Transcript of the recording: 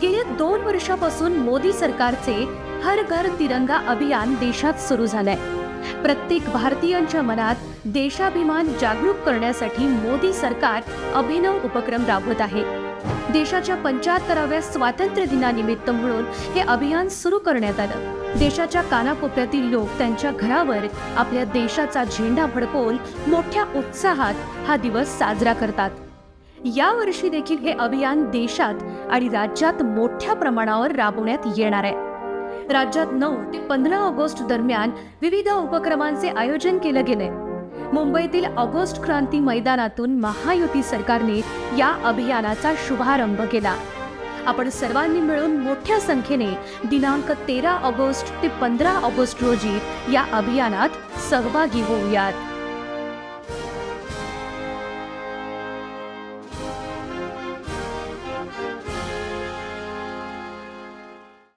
गेल्या दोन वर्षापासून मोदी सरकारचे हर घर तिरंगा अभियान देशात सुरू झालंय. प्रत्येक भारतीयांच्या मनात देशाभिमान जागरूक करण्यासाठी मोदी सरकार अभिनव उपक्रम राबवत आहे. देशाच्या पंच्याहत्तराव्या स्वातंत्र्य दिनानिमित्त म्हणून हे अभियान सुरू करण्यात आलं. देशाच्या कानाकोपऱ्यातील लोक त्यांच्या घरावर आपल्या देशाचा झेंडा फडकवून मोठ्या उत्साहात हा दिवस साजरा करतात. यावर्षी देखील हे अभियान देशात आणि राज्यात मोठ्या प्रमाणावर राबवण्यात येणार आहे. राज्यात नऊ ते पंधरा ऑगस्ट दरम्यान विविध उपक्रमांचे आयोजन केलं गेलंय. मुंबईतील ऑगस्ट क्रांती मैदानातून महायुती सरकारने या अभियानाचा शुभारंभ केला. आपण सर्वांनी मिळून मोठ्या संख्येने दिनांक तेरा ऑगस्ट ते पंधरा ऑगस्ट रोजी या अभियानात सहभागी होऊयात.